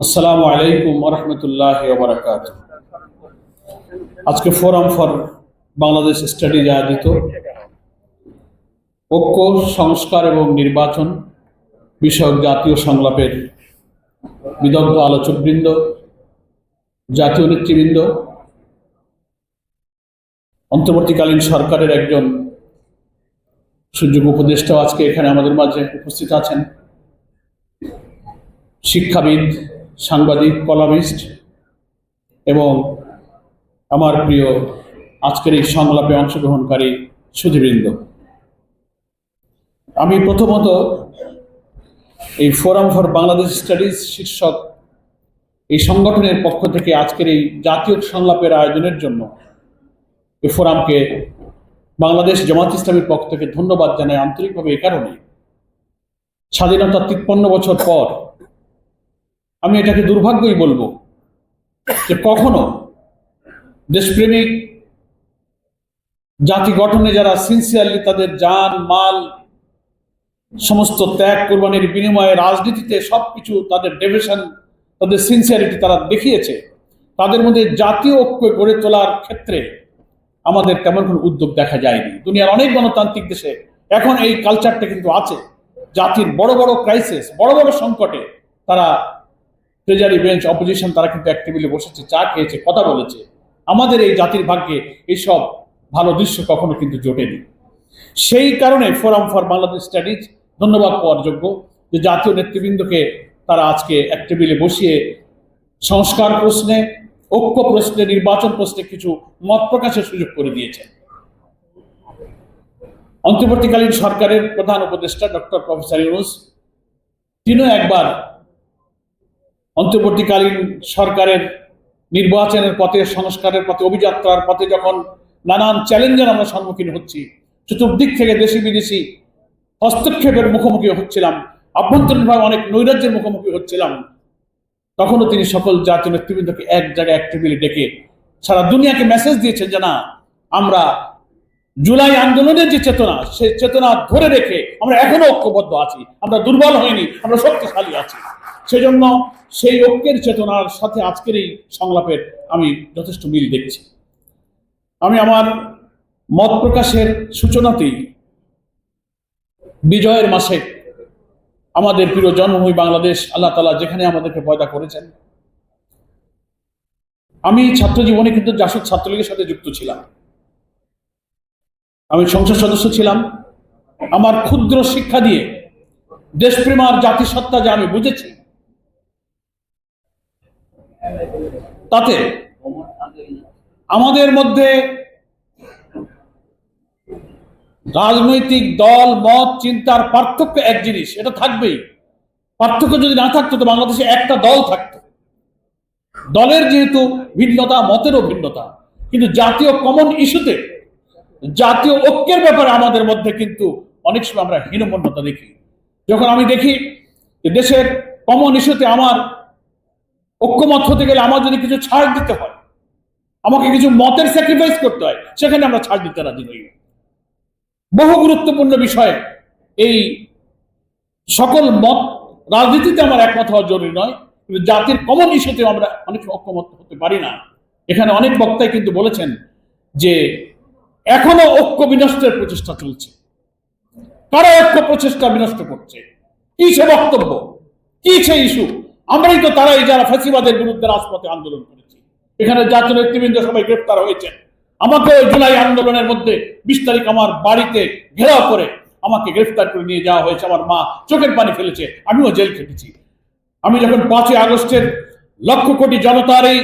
আসসালামু আলাইকুম রহমতুল্লাহ বারাকাত আজকে ফোরাম ফর বাংলাদেশ স্টাডিজ আয়োজিত ঐক্য, সংস্কার এবং নির্বাচন বিষয়ক জাতীয় সংলাপের বিদগ্ধ আলোচকবৃন্দ, জাতীয় নেতৃবৃন্দ, অন্তর্বর্তীকালীন সরকারের একজন সুযোগ উপদেষ্টাও আজকে এখানে আমাদের মাঝে উপস্থিত আছেন। শিক্ষাবিদ, সাংবাদিক, কলামিস্ট এবং আমার প্রিয় আজকের এই সংলাপে অংশগ্রহণকারী সুধীবৃন্দ। আমি প্রথমত এই ফোরাম ফর বাংলাদেশ স্টাডিজ শীর্ষক এই সংগঠনের পক্ষ থেকে আজকের এই জাতীয় সংলাপের আয়োজনের জন্য এই ফোরামকে বাংলাদেশ জামাত ইসলামের পক্ষ থেকে ধন্যবাদ জানাই আন্তরিকভাবে এ কারণে। স্বাধীনতার তিপ্পান্ন বছর পর আমি এটাকে দুর্ভাগ্যই বলব যে কখনো দেশপ্রেমিক জাতি গঠনে যারা সিনসিয়ারলি তাদের যান মাল, সমস্ত ত্যাগ কোরবানির বিনিময়ে রাজনীতিতে সবকিছু তাদের ডেভিশন তাদের সিনসিয়ারিটি তারা দেখিয়েছে, তাদের মধ্যে জাতীয় ঐক্য গড়ে তোলার ক্ষেত্রে আমাদের তেমন কোনো উদ্যোগ দেখা যায়নি। দুনিয়ার অনেক গণতান্ত্রিক দেশে এখন এই কালচারটা কিন্তু আছে। জাতির বড় বড় ক্রাইসিস বড় বড় সংকটে তারা ট্রেজারি বেঞ্চ অপোজিশন তারা কিন্তু এক টেবিলে বসেছে, চা খেয়েছে, কথা বলেছে। আমাদের এই জাতির ভাগ্যে এইসব ভালো দৃশ্য কখনো কিন্তু জোটেনি। সেই কারণে ফোরাম ফর বাংলাদেশ স্টাডিজ ধন্যবাদ পাওয়ার যোগ্য যে জাতীয় নেতৃবৃন্দকে তারা আজকে এক বসিয়ে সংস্কার প্রশ্নে, ঐক্য প্রশ্নে, নির্বাচন প্রশ্নে কিছু মত প্রকাশের সুযোগ করে দিয়েছেন। অন্তর্বর্তীকালীন সরকারের প্রধান উপদেষ্টা ডক্টর প্রফেসর ইউনুস, তিনিও একবার অন্তর্বর্তীকালীন সরকারের নির্বাচনের পথে, সংস্কারের পথে, অভিযাত্রার পথে যখন নানান চ্যালেঞ্জের আমরা সম্মুখীন হচ্ছি, চতুর্দিক থেকে দেশি বিদেশি হস্তক্ষেপের মুখোমুখি হচ্ছিলাম, আভ্যন্তরীণভাবে অনেক নৈরাজ্যের মুখোমুখি হচ্ছিলাম, তখনও তিনি সকল জাতীয় নেতৃবৃন্দকে এক জায়গায়, এক টেবিলে ডেকে সারা দুনিয়াকে মেসেজ দিয়েছেন যে না, আমরা জুলাই আন্দোলনের যে চেতনা, সেই চেতনা ধরে রেখে আমরা এখনও ঐক্যবদ্ধ আছি, আমরা দুর্বল হইনি, আমরা শক্তিশালী আছি। সেজন্য সেই ঐক্যের চেতনার সাথে আজকের এই সংলাপের আমি যথেষ্ট মিল দেখছি। আমি আমার মত প্রকাশের সূচনাতেই বিজয়ের মাসে আমাদের প্রিয় জন্মভূমি বাংলাদেশ, আল্লাহ তালা যেখানে আমাদেরকে পয়দা করেছেন। আমি ছাত্র জীবনে কিন্তু জাসদ ছাত্রলীগের সাথে যুক্ত ছিলাম। আমি সংসদ সদস্য ছিলাম। আমার ক্ষুদ্র শিক্ষা দিয়ে দেশপ্রেম আর জাতিসত্তা যে আমি বুঝেছি তাতে আমাদের মধ্যে রাজনৈতিক দল, মত, চিন্তার পার্থক্য এক জিনিস, এটা থাকবেই। পার্থক্য যদি না থাকতো তো বাংলাদেশে একটা দল থাকতো। দলের যেহেতু ভিন্নতা, মতেরও ভিন্নতা, কিন্তু জাতীয় কমন ইস্যুতে জাতীয় ঐক্যের ব্যাপারে আমাদের মধ্যে কিন্তু অনেক সময় আমরা হীনমন্যতা দেখি। যখন আমি দেখি দেশের কমন ইস্যুতে আমার ঐক্যমত হতে গেলে আমার যদি কিছু ছাড় দিতে হয়, আমাকে কিছু মতের স্যাক্রিফাইস করতে হয়, সেখানে আমরা ছাড় দিতে রাজি নই। বহু গুরুত্বপূর্ণ বিষয় এই সকল মত রাজনীতিতে আমার একমত হওয়া জরুরি নয়, কিন্তু জাতির কমন ইস্যুতে আমরা অনেক ঐক্যমত হতে পারি না। এখানে অনেক বক্তাই কিন্তু বলেছেন যে, এখনও ঐক্য বিনষ্টের প্রচেষ্টা চলছে। কারা ঐক্য প্রচেষ্টা বিনষ্ট করছে? কি সে বক্তব্য? কি সে ইস্যু আমরাই তো তারাই যারা ফাঁসিবাদের বিরুদ্ধে রাজপথে আন্দোলন করেছি। এখানে জাতীয় নেতৃবৃন্দ সবাই গ্রেপ্তার হয়েছেন। আমাকে জুলাই আন্দোলনের মধ্যে বিশ তারিখ আমার বাড়িতে ঘেরাও করে আমাকে গ্রেফতার করে নিয়ে যাওয়া হয়েছে। আমার মা চোখের পানি ফেলেছে, আমিও জেল খেটেছি। আমি যখন পাঁচই আগস্টের লক্ষ কোটি জনতার এই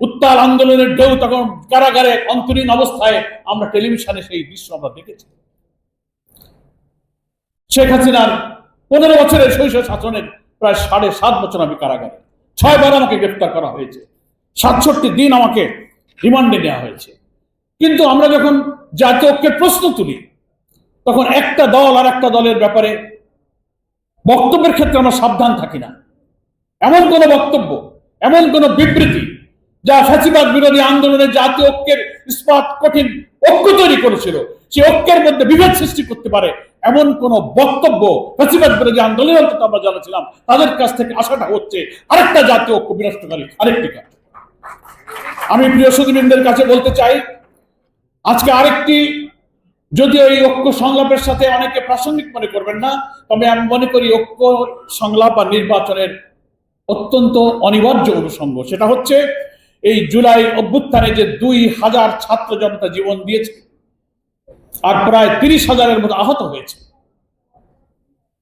উত্তাল আন্দোলনের ঢেউ তখন কারাগারে অন্তরীণ অবস্থায় আমরা টেলিভিশনে সেই দৃশ্য আমরা দেখেছি। শেখ হাসিনার পনেরো বছরের শৈশব শাসনের প্রায় সাড়ে সাত বছর আমি কারাগারে। ছয়বার আমাকে গ্রেফতার করা হয়েছে। সাতষট্টি দিন আমাকে রিমান্ডে নেওয়া হয়েছে। কিন্তু আমরা যখন জাতীয় প্রশ্ন তুলি, তখন একটা দল আর একটা দলের ব্যাপারে বক্তব্যের ক্ষেত্রে আমরা সাবধান থাকি না। এমন কোন বক্তব্য, এমন কোন বিবৃতি যা ফ্যাসিবাদ বিরোধী আন্দোলনের জাতীয় ঐক্যের ইস্পাত কঠিন ঐক্য তৈরি করেছিল, সে ঐক্যের মধ্যে বিভেদ সৃষ্টি করতে পারে এমন কোন বক্তব্য প্রতিবাদ বিরোধী আন্দোলনের অন্তত আমরা জানাছিলাম, তাদের কাছ থেকে আশাটা হচ্ছে আরেকটা জাতীয় ঐক্য বিনষ্টকারী আরেকটি কাজ আমি প্রিয় সুদীবৃন্দের কাছে বলতে চাই, আজকে আরেকটি যদিও এই ঐক্য সংলাপের সাথে অনেকে প্রাসঙ্গিক মনে করবেন না, তবে আমি মনে করি ঐক্য সংলাপ বা নির্বাচনের অত্যন্ত অনিবার্য অনুষঙ্গ। সেটা হচ্ছে, এই জুলাই অভ্যুত্থানে যে দুই হাজার ছাত্র জনতা জীবন দিয়েছে আর প্রায় তিরিশ হাজারের মতো আহত হয়েছে।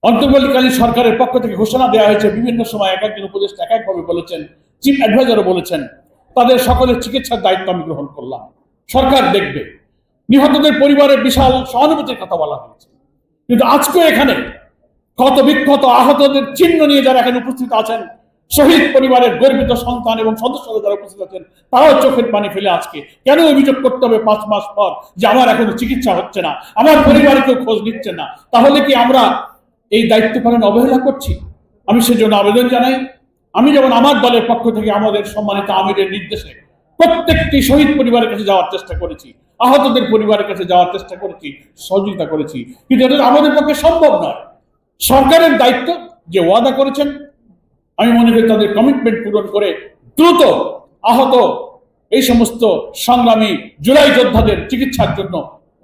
অন্তর্বর্তীকালীন সরকারের পক্ষ থেকে ঘোষণা দেওয়া হয়েছে, বিভিন্ন সময় এক একজন উপদেষ্টা এক একভাবে বলেছেন, চিফ অ্যাডভাইজারও বলেছেন, তাদের সকলের চিকিৎসার দায়িত্ব আমি গ্রহণ করলাম। সরকার দেখবে, নিহতদের পরিবারের বিশাল সহানুভূতির কথা বলা হয়েছে। কিন্তু আজকে এখানে ক্ষত বিক্ষত আহতদের চিহ্ন নিয়ে যারা এখানে উপস্থিত আছেন শহীদ পরিবারের গর্বিত সন্তান এবং সদস্যরা যারা উপস্থিত আছেন, তারাও চোখের পানি ফেলে আজকে। কেন অভিযোগ করতে হবে পাঁচ মাস পর যে আমার এখনও চিকিৎসা হচ্ছে না? আমার পরিবারে কেউ খোঁজ নিচ্ছে না। তাহলে কি আমরা এই দায়িত্ব পালন অবহেলা করছি? আমি সেজন্য আবেদন জানাই, আমি যেমন আমার দলের পক্ষ থেকে আমাদের সম্মানিত আমিরের নির্দেশে প্রত্যেকটি শহীদ পরিবারের কাছে যাওয়ার চেষ্টা করেছি, আহতদের পরিবারের কাছে যাওয়ার চেষ্টা করেছি, সহযোগিতা করেছি। কিন্তু এটা আমাদের পক্ষে সম্ভব নয়। সরকারের দায়িত্ব যে ওয়াদা করেছেন আমি মনে করি তাদের কমিটমেন্ট পূরণ করে দ্রুত আহত এই সমস্ত সংগ্রামী জুলাই যোদ্ধাদের চিকিৎসার জন্য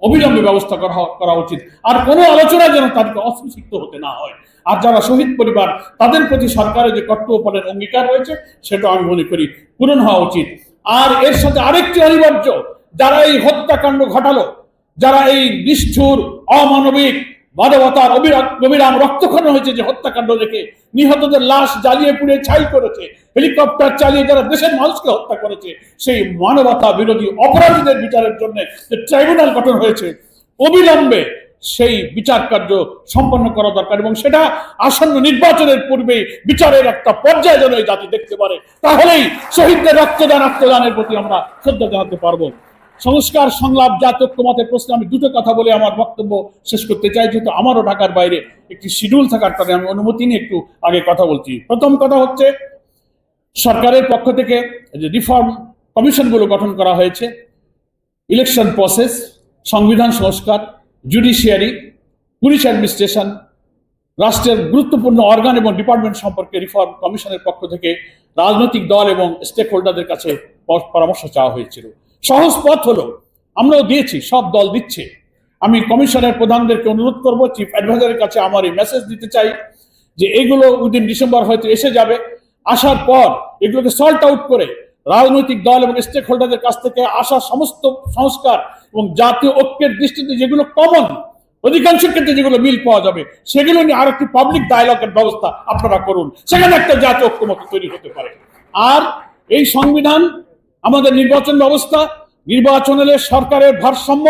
অবিলম্বে ব্যবস্থা করা করা উচিত। আর কোনো আলোচনা যেন তাদেরকে অসুশিক্ত হতে না হয়। আর যারা শহীদ পরিবার, তাদের প্রতি সরকারের যে কর্তব্য পালনের অঙ্গীকার রয়েছে, সেটা আমি মনে করি পূরণ হওয়া উচিত। আর এর সাথে আরেকটি অনিবার্য, যারা এই হত্যাকাণ্ড ঘটালো, যারা এই নিষ্ঠুর, অমানবিক মানবতার অবিরাম রক্তক্ষরণ হয়েছে যে হত্যাকাণ্ড দেখে। নিহতদের লাশ জ্বালিয়ে পুড়ে ছাই করেছে। হেলিকপ্টার চালিয়ে যারা দেশের মানুষকে হত্যা করেছে, সেই মানবতা বিরোধী অপরাধীদের বিচারের জন্য যে ট্রাইব্যুনাল গঠন হয়েছে, অবিলম্বে সেই বিচার কার্য সম্পন্ন করা দরকার এবং সেটা আসন্ন নির্বাচনের পূর্বে বিচারের একটা পর্যায়ে যেন এই জাতি দেখতে পারে, তাহলেই শহীদদের রক্তদান, আত্মদানের প্রতি আমরা শ্রদ্ধা জানাতে পারব। সংস্কার, সংলাপ জাতীয় ঐক্যমতের প্রশ্নে আমি দুটো কথা বলে আমার বক্তব্য শেষ করতে চাই। যেহেতু আমারও ঢাকার বাইরে একটি শিডিউল থাকার কারণে আমি অনুমতি নিয়ে একটু আগে কথা বলছি। প্রথম কথা হচ্ছে, সরকারের পক্ষ থেকে যে রিফর্ম কমিশনগুলো গঠন করা হয়েছে ইলেকশন প্রসেস সংবিধান সংস্কার জুডিশিয়ারি পুলিশ অ্যাডমিনিস্ট্রেশন রাষ্ট্রের গুরুত্বপূর্ণ অর্গান এবং ডিপার্টমেন্ট সম্পর্কে রিফর্ম কমিশনের পক্ষ থেকে রাজনৈতিক দল এবং স্টেক হোল্ডারদের কাছে পরামর্শ চাওয়া হয়েছিল। সহজ পথ হলো, আমরাও দিয়েছি, সব দল দিচ্ছে। আমি কমিশনের প্রধানদেরকে অনুরোধ করব চিফ অ্যাডভাইজারের কাছে আমার এই মেসেজ দিতে চাই যে এগুলো উইদিন ডিসেম্বর হয়তো এসে যাবে। আসার পর এগুলোকে সল্ট আউট করে রাজনৈতিক দল এবং স্টেক হোল্ডারদের কাছ থেকে আসা সমস্ত সংস্কার এবং জাতীয় ঐক্যের দৃষ্টিতে যেগুলো কমন অধিকাংশ ক্ষেত্রে যেগুলো মিল পাওয়া যাবে, সেগুলো নিয়ে আরেকটি পাবলিক ডায়ালগের ব্যবস্থা আপনারা করুন। সেখানে একটা জাতীয় ঐক্যমত তৈরি হতে পারে। আর এই সংবিধান আমাদের নির্বাচন ব্যবস্থা নির্বাচন হলে সরকারের ভারসাম্য,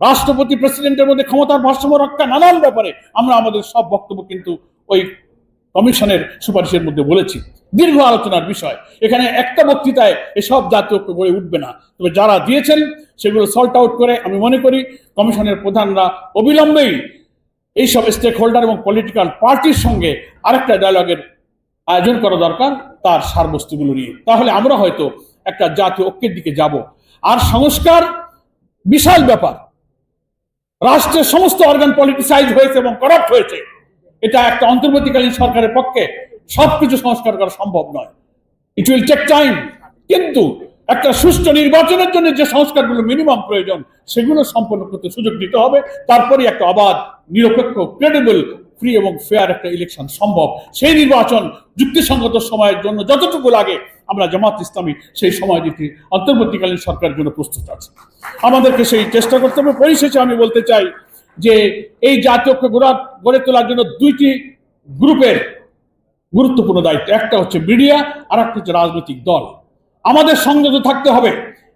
রাষ্ট্রপতি, প্রেসিডেন্টের মধ্যে ক্ষমতার ভারসাম্য রক্ষা নানান ব্যাপারে আমরা আমাদের সব বক্তব্য কিন্তু ওই কমিশনের সুপারিশের মধ্যে বলেছি। দীর্ঘ আলোচনার বিষয়। এখানে একটা বক্তৃতায় এসব জাতীয় গড়ে উঠবে না। তবে যারা দিয়েছেন, সেগুলো সল্ট আউট করে আমি মনে করি কমিশনের প্রধানরা অবিলম্বেই এইসব স্টেক হোল্ডার এবং পলিটিক্যাল পার্টির সঙ্গে আরেকটা ডায়লগের আয়োজন করা দরকার, তার সারবস্তুগুলো নিয়ে। তাহলে আমরা হয়তো একটা জাতীয় ঐক্যের দিকে যাব। আর সংস্কার বিশাল ব্যাপার। রাষ্ট্রের সমস্ত অর্গান পলিটিসাইজ হয়েছে এবং করাপ্ট হয়েছে। এটা একটা অন্তর্বর্তীকালীন সরকারের পক্ষে সবকিছু সংস্কার করা সম্ভব নয়। ইট উইল টেক টাইম কিন্তু একটা সুষ্ঠু নির্বাচনের জন্য যে সংস্কারগুলো মিনিমাম প্রয়োজন, সেগুলো সম্পন্ন করতে সুযোগ দিতে হবে। তারপরে একটা অবাধ, নিরপেক্ষ ক্রেডিবল ফ্রি এবং ফেয়ার একটা ইলেকশন সম্ভব। সেই নির্বাচন যুক্তিসঙ্গত সময়ের জন্য যতটুকু লাগে, আমরা জামাত ইসলামী সেই সময় দিতে অন্তর্বর্তীকালীন সরকারের জন্য প্রস্তুত আছে। আমাদেরকে সেই চেষ্টা করতে হবে। পরিশেষে আমি বলতে চাই যে এই জাতীয় ঐক্য গড়া- গড়ে তোলার জন্য দুইটি গ্রুপের গুরুত্বপূর্ণ দায়িত্ব। একটা হচ্ছে মিডিয়া আর একটা হচ্ছে রাজনৈতিক দল। আমাদের সংযত থাকতে হবে।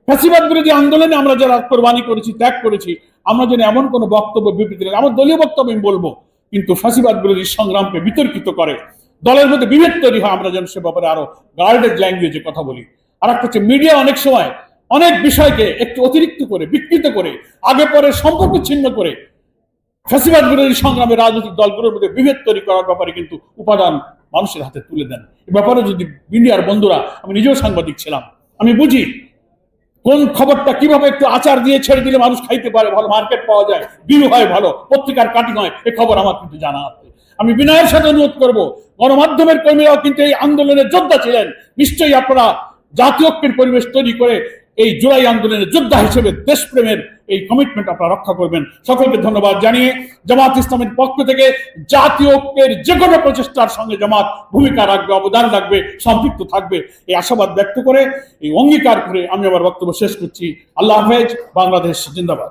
ফ্যাসিবাদ বিরোধী আন্দোলনে আমরা যারা কোরবানি করেছি, ত্যাগ করেছি, আমরা যেন এমন কোনো বক্তব্য বিবৃতি আমার দলীয় বক্তব্য আমি বলব কিন্তু ফ্যাসিবাদ বিরোধী সংগ্রামকে বিতর্কিত করে, দলের মধ্যে বিভেদ তৈরি হয়, আমরা যেন সে ব্যাপারে আরও গার্ডেড ল্যাঙ্গুয়েজে কথা বলি। আর একটা হচ্ছে মিডিয়া অনেক সময় অনেক বিষয়কে একটু অতিরিক্ত করে, বিকৃত করে, আগে পরে সম্পর্ক ছিন্ন করে ফ্যাসিবাদ বিরোধী সংগ্রামে রাজনৈতিক দলগুলোর মধ্যে বিভেদ তৈরি করার ব্যাপারে কিন্তু উপাদান মানুষের হাতে তুলে দেন। এ ব্যাপারে যদি মিডিয়ার বন্ধুরা, আমি নিজেও সাংবাদিক ছিলাম, আমি বুঝি কোন খবরটা কীভাবে একটু আচার দিয়ে ছেড়ে দিলে মানুষ খাইতে পারে? ভালো মার্কেট পাওয়া যায়। বিরু হয় ভালো, পত্রিকার কাটিং হয় এ খবর আমার কিন্তু জানা আছে। আমি বিনয়ের সাথে অনুরোধ করব, গণমাধ্যমের কর্মীরাও কিন্তু এই আন্দোলনের যোদ্ধা ছিলেন। নিশ্চয়ই আপনারা জাতীয় পরিবেশ তৈরি করে এই জুলাই আন্দোলনের যোদ্ধা হিসেবে দেশপ্রেমের এই কমিটমেন্ট আপনারা রক্ষা করবেন। সকলকে ধন্যবাদ জানিয়ে জামাত ইসলামের পক্ষ থেকে জাতীয় ঐক্যের যে কোনো প্রচেষ্টার সঙ্গে জামাত ভূমিকা রাখবে, অবদান রাখবে, সম্পৃক্ত থাকবে, এই আশাবাদ ব্যক্ত করে, এই অঙ্গীকার করে আমি আমার বক্তব্য শেষ করছি। আল্লাহ হাফেজ, বাংলাদেশ জিন্দাবাদ।